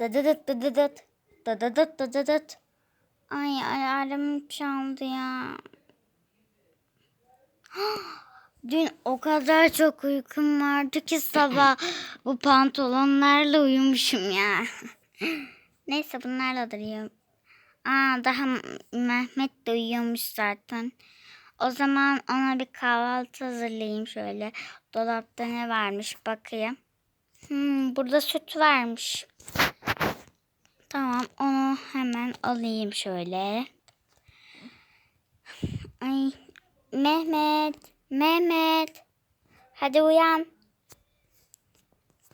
Dıdıdıt dıdıdıt. Dıdıdıt dıdıdıt. Ay alarmım çaldı ya. Dün o kadar çok uykum vardı ki sabah bu pantolonlarla uyumuşum ya. Neyse bunlarla da uyuyorum. Aa daha Mehmet de uyuyormuş zaten. O zaman ona bir kahvaltı hazırlayayım şöyle. Dolapta ne varmış bakayım. Hmm, burada süt varmış. Tamam onu hemen alayım şöyle. Ay Mehmet, Mehmet. Hadi uyan.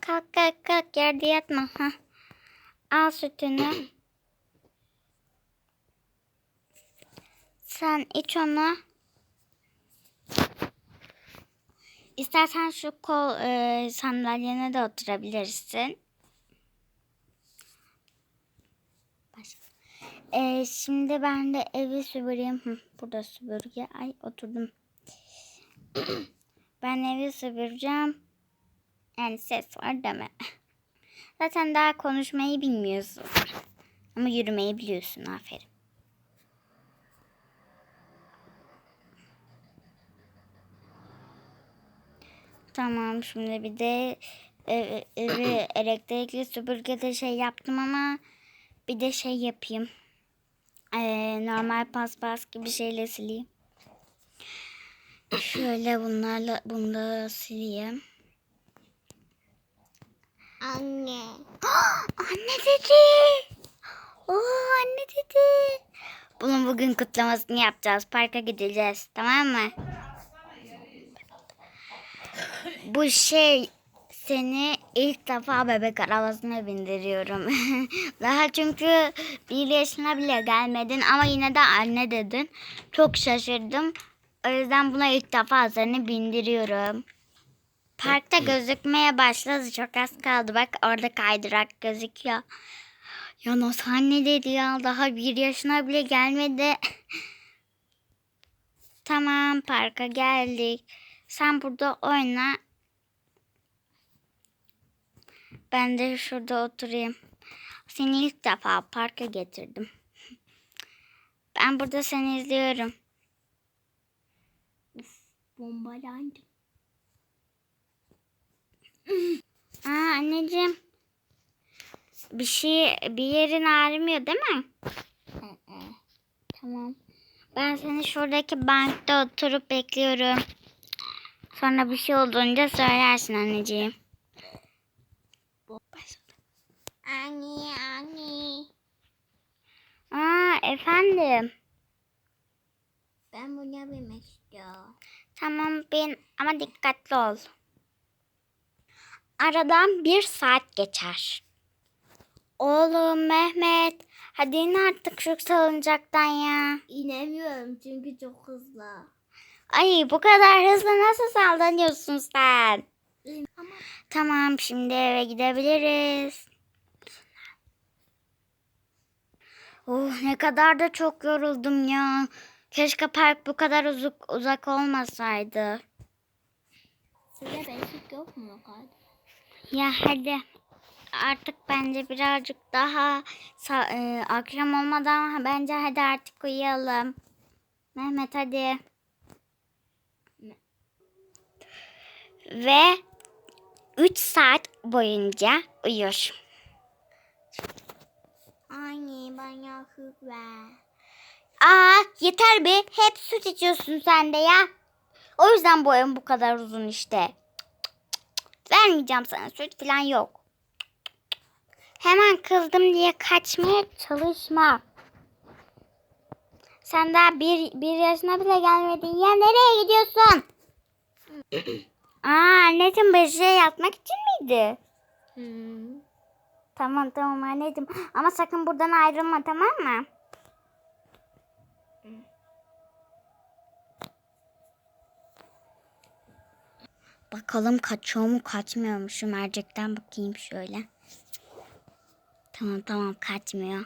Kalk kalk kalk yerde yatma. Hah. Al sütünü. Sen iç onu. İstersen şu kol e, sandalyene de oturabilirsin. E, şimdi ben de evi süpüreyim. Hı, burada süpürge. Ay oturdum. ben evi süpüreceğim. Yani ses var deme. Zaten daha konuşmayı bilmiyorsun. Ama yürümeyi biliyorsun. Aferin. Tamam şimdi bir de ev, evi elektrikli süpürgede şey yaptım ama bir de şey yapayım. Ee, normal paspas gibi şeyle sileyim. Şöyle bunlarla bunu da sileyim. Anne. Anne dedi. Oo anne dedi. Bunun bugün kutlamasını yapacağız. Parka gideceğiz. Tamam mı? Bu şey seni ilk defa bebek arabasına bindiriyorum. Daha çünkü bir yaşına bile gelmedin ama yine de anne dedin. Çok şaşırdım. O yüzden buna ilk defa seni bindiriyorum. Parkta gözükmeye başladı. Çok az kaldı. Bak orada kaydırak gözüküyor. Ya nasıl anne dedi ya. Daha bir yaşına bile gelmedi. tamam parka geldik. Sen burada oyna. Ben de şurada oturayım. Seni ilk defa parka getirdim. Ben burada seni izliyorum. Bombalandım. Aa anneciğim. Bir şey bir yerin ağrımıyor değil mi? Tamam. Ben seni şuradaki bankta oturup bekliyorum. Sonra bir şey olduğunca söylersin anneciğim. Anne anne. Aa efendim. Ben buna binmek istiyorum. Tamam bin ama dikkatli ol. Aradan bir saat geçer. Oğlum Mehmet hadi in artık şu salıncaktan ya. İnemiyorum çünkü çok hızlı. Ay bu kadar hızlı nasıl sallanıyorsun sen? Ama Tamam şimdi eve gidebiliriz. Oh ne kadar da çok yoruldum ya. Keşke park bu kadar uzak, uzak olmasaydı. size beşik yok mu kardeşim? Ya hadi. Artık bence birazcık daha e, akşam olmadan bence hadi artık uyuyalım. Mehmet hadi. Ve 3 saat boyunca uyuyor. Anne bana süt ver. Aa yeter be. Hep süt içiyorsun sen de ya. O yüzden boyun bu kadar uzun işte. Vermeyeceğim sana süt falan yok. Hemen kızdım diye kaçmaya çalışma. Sen daha bir, bir yaşına bile gelmedin ya. Nereye gidiyorsun? Aa anneciğim bir şey yapmak için miydi? Hmm. Tamam tamam anneciğim. Ama sakın buradan ayrılma tamam mı? Bakalım kaçıyor mu kaçmıyor mu? Şu mercekten bakayım şöyle. Tamam tamam kaçmıyor.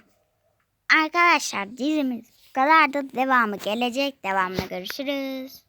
Arkadaşlar dizimiz bu kadar da devamı gelecek. Devamlı görüşürüz.